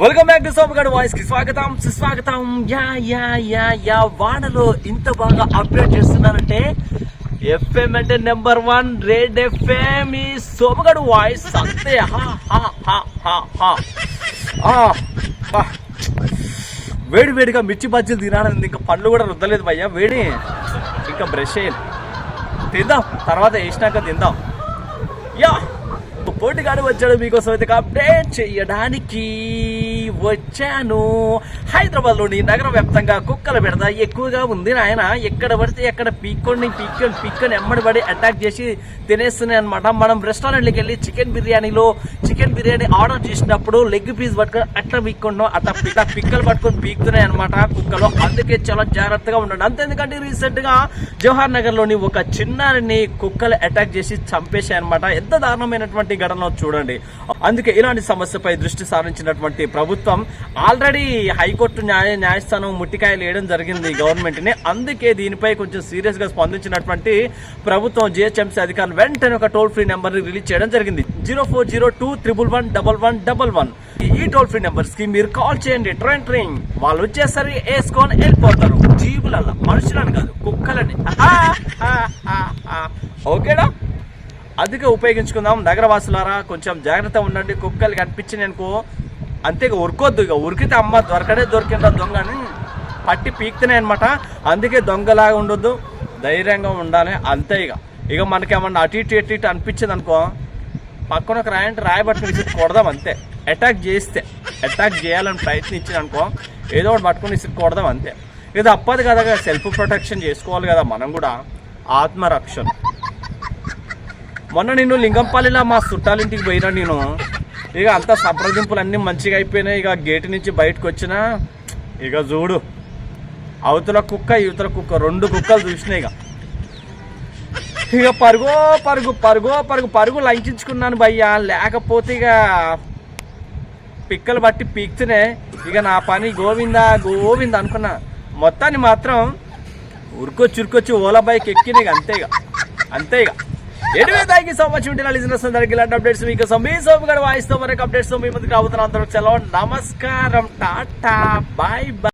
Welcome back to సోమగడ్ వాయిస్కి స్వాగతం. సుస్వాగతం. యా యా యా యా. వాడలో ఇంత బాగా అప్డేట్ చేస్తున్నారంటే ఎఫ్ఎం అంటే నెంబర్ వన్ రెడ్ ఎఫ్ఎం ఈ సోమగడ్ వాయిస్ అంతే. హా హా హా హా ఆ, వేడి వేడిగా మిర్చి బజ్జీలు తినాలని ఇంకా పండ్లు కూడా రుద్దలేదు భయ్యా వేడి. ఇంకా బ్రష్ చేయాలి. తిందాం. తర్వాత వేసినాక తిందాం. యా. పోటీగాడు వచ్చాడు మీకోసం అయితే అప్డేట్ చేయడానికి వచ్చాను. హైదరాబాద్లోని నగర వ్యాప్తంగా కుక్కల బెడద ఎక్కువగా ఉంది నాయన. ఎక్కడ పడితే ఎక్కడ పీక్కొని పీక్కొని పీక్కొని ఎమ్మడి పడి అటాక్ చేసి తినేస్తున్నాయి అనమాట మనం రెస్టారెంట్కి వెళ్ళి చికెన్ బిర్యానీలో చికెన్ బిర్యానీ ఆర్డర్ చేసినప్పుడు లెగ్ పీస్ పట్టుకొని అట్లా పీక్కుంటాం అట్లా పిక్క పిక్కలు పట్టుకొని పీక్తున్నాయి అనమాట కుక్కలు. అందుకే చాలా జాగ్రత్తగా ఉండండి. అంతేందుకంటే రీసెంట్గా జవహర్ నగర్లోని ఒక చిన్నారిని కుక్కలు అటాక్ చేసి చంపేశాయి అనమాట ఎంత దారుణమైనటువంటి ఘటన చూడండి. అందుకే ఇలాంటి సమస్యపై దృష్టి సారించినటువంటి ప్రభుత్వం ఆల్రెడీ హైకోర్టు న్యాయ న్యాయస్థానం ముట్టికాయలు వేయడం జరిగింది గవర్నమెంట్ని అందుకే దీనిపై కొంచెం సీరియస్గా స్పందించినటువంటి ప్రభుత్వం జిహెచ్ఎంసీ అధికారులు వెంటనే ఒక టోల్ ఫ్రీ నెంబర్ రిలీజ్ చేయడం జరిగింది. Zero four zero two triple one double one double one. ఈ టోల్ ఫ్రీ నెంబర్స్కి మీరు కాల్ చేయండి. ట్రైన్ ట్రైన్ వాళ్ళు వచ్చేసరి వేసుకొని వెళ్ళిపోతారు జీవుల మనుషులని కాదు కుక్కలని. ఓకేనా? అందుకే ఉపయోగించుకుందాం. నగరవాసులారా కొంచెం జాగ్రత్త ఉండండి. కుక్కలు కనిపించింది అనుకో అంతే ఇక ఉరకొద్దు. ఇక ఉరికితే అమ్మ దొరకడే దొరికిందా దొంగ అని పట్టి పీక్తున్నాయి అనమాట అందుకే దొంగలాగా ఉండొద్దు. ధైర్యంగా ఉండాలి. అంతే ఇక ఇక మనకి ఏమన్నా అటు ఇటు ఇటు ఇటు అనిపించింది అనుకో పక్కన ఒక రాయంటే రాయబట్టుకుని కొడదాం అంతే. అటాక్ చేస్తే అటాక్ చేయాలని ప్రయత్నించింది అనుకో ఏదో ఒకటి పట్టుకుని ఇసురు కొడదాం అంతే. ఇది తప్పదు కదా సెల్ఫ్ ప్రొటెక్షన్ చేసుకోవాలి కదా మనం కూడా. ఆత్మరక్షణ. మొన్న నేను లింగంపల్లిలో మా చుట్టాలింటికి పోయినా నేను. ఇక అంతా సంప్రదింపులు అన్నీ మంచిగా అయిపోయినాయి. ఇక గేటు నుంచి బయటకు వచ్చిన ఇక చూడు. అవతల కుక్క ఇవతల కుక్క రెండు కుక్కలు చూసినాయి ఇక. ఇక పరుగో పరుగు పరుగో పరుగు పరుగు లంకించుకున్నాను భయ్యా. లేకపోతే ఇక పిక్కలు బట్టి పీక్తేనే ఇక నా పని గోవిందా గోవింద అనుకున్నా. మొత్తాన్ని మాత్రం ఉరుకొచ్చి ఉరుకొచ్చి ఓలా బైక్ ఎక్కినాయి ఇక అంతే ఇక. అంతే ఇక. Anyway thank you so much ఉంటే లిజినెస్ అందరికి ఇలాంటి అప్డేట్స్ మీకు. మీ సోపు కూడా వాయిస్తో మరొక అప్డేట్స్ మీ ముందుకు అవుతున్నాం అందరూ చలో. నమస్కారం టాటా. Bye bye